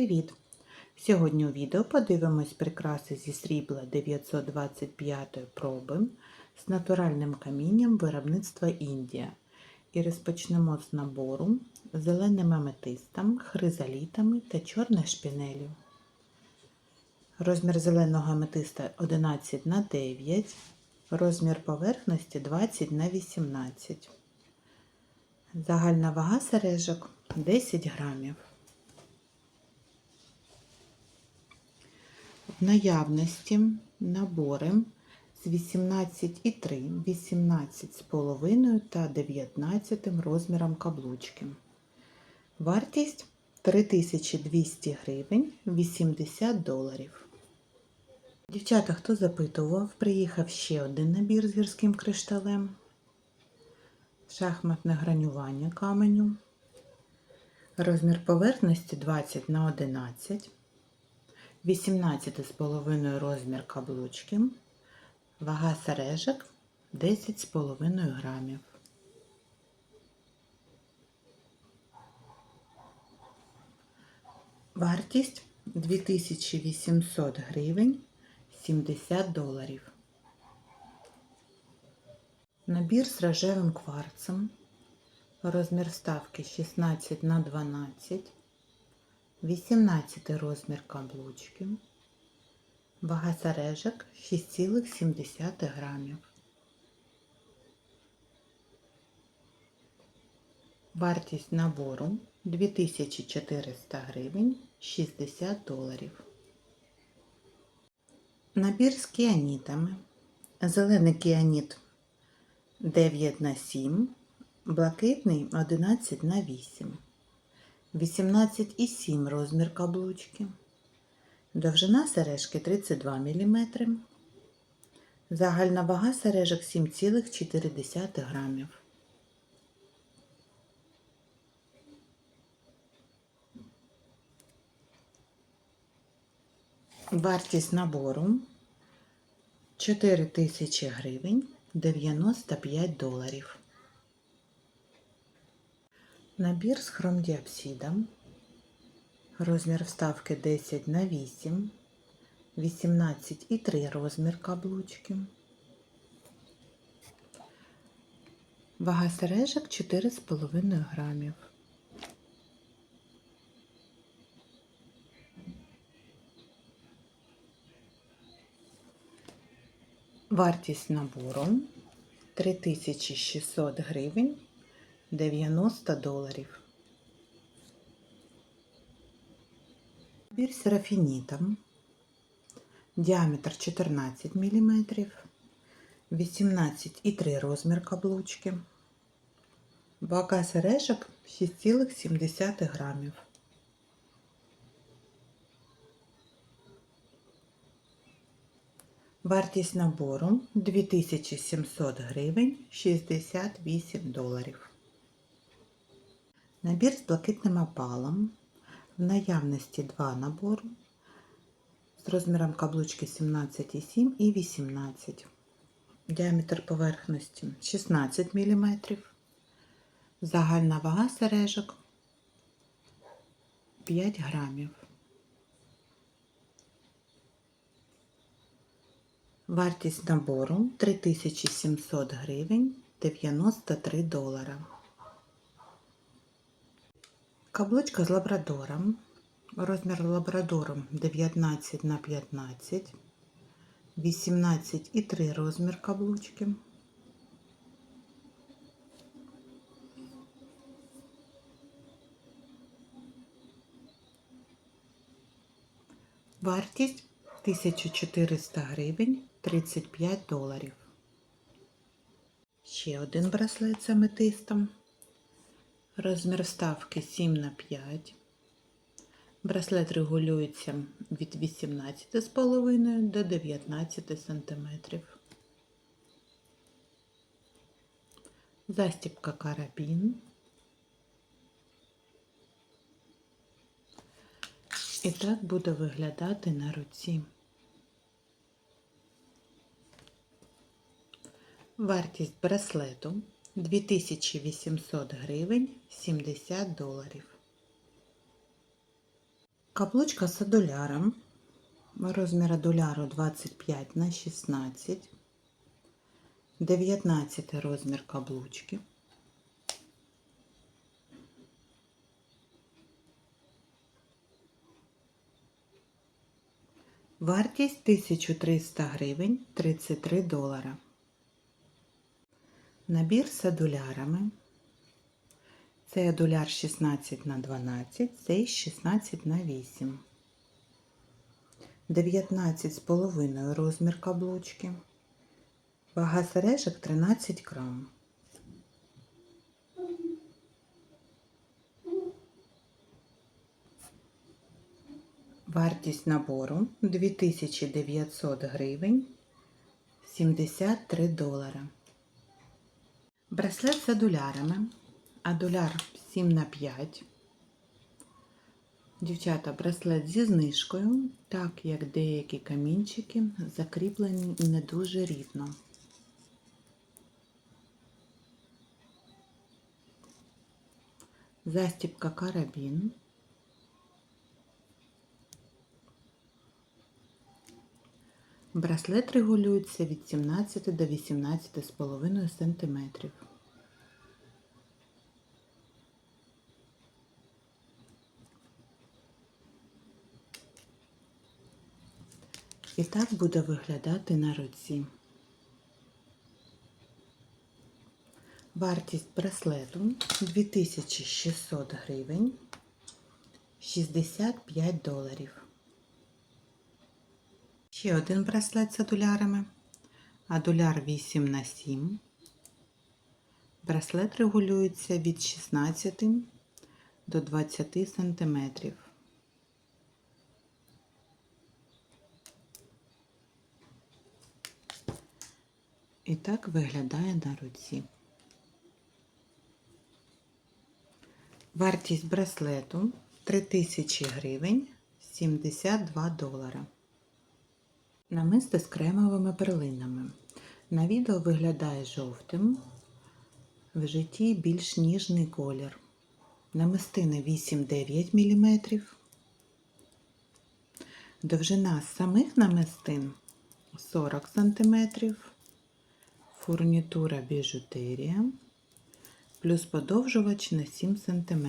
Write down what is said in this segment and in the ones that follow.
привіт! Сьогодні у відео подивимось прикраси зі срібла 925 проби з натуральним камінням виробництва Індія. І розпочнемо з набору зеленим аметистом, хризалітами та чорною шпінелью. Розмір зеленого аметиста 11 на 9, розмір поверхності 20 на 18. Загальна вага сережок 10 грамів. Наявності набори з 18,3, 18,5 та 19 розміром каблучки. Вартість 3200 гривень 80 доларів. Дівчата, хто запитував, приїхав ще один набір з гірським кришталем, шахматне гранювання каменю, розмір поверхності 20 на 11, 18,5 розмір каблучки, вага сережок 10,5 грамів. Вартість 2800 гривень 70 доларів. Набір з рожевим кварцем. Розмір вставки 16 на 12, 18 розмір каблучки, вага сережок 6,7 грамів. Вартість набору 2400 гривень 60 доларів. Набір з кіанітами. Зелений кіаніт 9 на 7, блакитний 11 на 8, 18,7 розмір каблучки, довжина сережки 32 мм, загальна вага сережок 7,4 грамів. Вартість набору 4 тисячі гривень 95 доларів. Набір з хромдіапсидом. Розмір вставки 10 на 8, 18,3 розмір каблучки. Вага сережок 4,5 грамів. Вартість набору 3600 гривень 90 доларів. Набір з рафінітом. Діаметр 14 мм, 18,3 розмір каблучки. Вага сережок 6,7 грамів. Вартість набору 2700 гривень 68 доларів. Набір з блакитним опалом. В наявності два набори з розміром каблучки 17,7 і 18. Діаметр поверхності 16 мм. Загальна вага сережок 5 грамів. Вартість набору 3700 гривень 93 долара. Каблучка з лабрадором. Розмір лабрадором 19 на 15, 18,3 розмір каблучки. Вартість 1400 гривень 35 доларів. Ще один браслет з аметистом. Розмір вставки 7 на 5. Браслет регулюється від 18,5 до 19 см. Застібка карабін. І так буде виглядати на руці. Вартість браслету 2800 гривень 70 доларів. Каблучка з адуляром. Розмір адуляру 25 на 16. 19 розмір каблучки. Вартість 1300 гривень 33 долара. Набір з адулярами. Цей адуляр 16 на 12, цей 16 на 8. 19 з половиною розмір каблучки. Вага сережок 13 грам. Вартість набору 2900 гривень 73 долара. Браслет з адулярами. Адуляр 7 на 5. Дівчата, браслет зі знижкою, так як деякі камінчики закріплені не дуже рівно. Застібка карабін. Браслет регулюється від 17 до 18,5 см. І так буде виглядати на руці. Вартість браслету 2600 гривень 65 доларів. Ще один браслет з адулярами. Адуляр 8 на 7. Браслет регулюється від 16 до 20 сантиметрів. І так виглядає на руці. Вартість браслету 3000 гривень 72 долара. Намисто з кремовими перлинами. На відео виглядає жовтим, в житті більш ніжний колір. Намистини 8-9 мм. Довжина самих намистин 40 см. Фурнітура біжутерія плюс подовжувач на 7 см.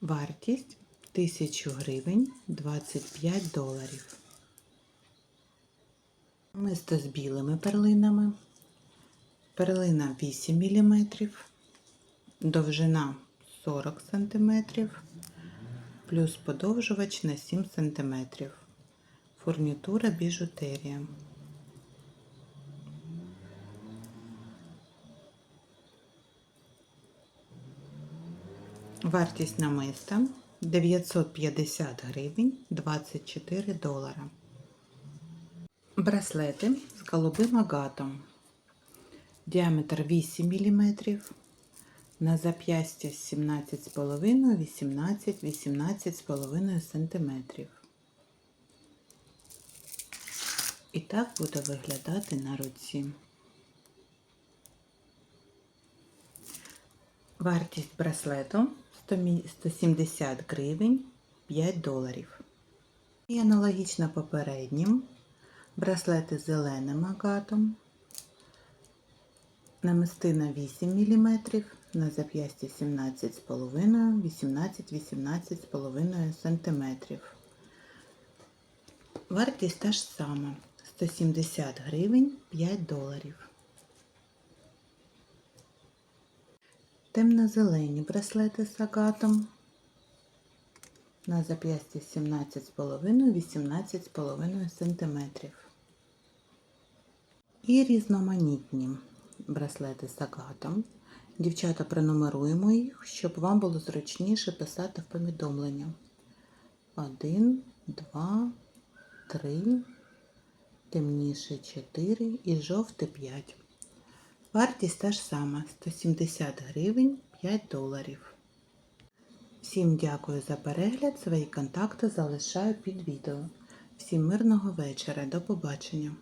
Вартість 1000 гривень 25 доларів. Мисто з білими перлинами. Перлина 8 мм, довжина 40 см, плюс подовжувач на 7 см. Фурнітура біжутерія. Вартість намиста 950 гривень 24 долара. Браслети з голубим агатом. Діаметр 8 мм. На зап'ястя 17,5, 18, 18,5 см. І так буде виглядати на руці. Вартість браслету 170 гривень 5 доларів. І аналогічно попереднім браслети з зеленим агатом. Намистина 8 мм, на зап'ясті 17,5, 18-18,5 см. Вартість та ж сама 170 гривень 5 доларів. Темно-зелені браслети з агатом. На зап'ясті 17,5-18,5 см. І різноманітні браслети з агатом. Дівчата, пронумеруємо їх, щоб вам було зручніше писати в повідомлення. 1, 2, 3, темніше 4 і жовте 5. Вартість та ж сама 170 гривень 5 доларів. Всім дякую за перегляд. Свої контакти залишаю під відео. Всім мирного вечора. До побачення!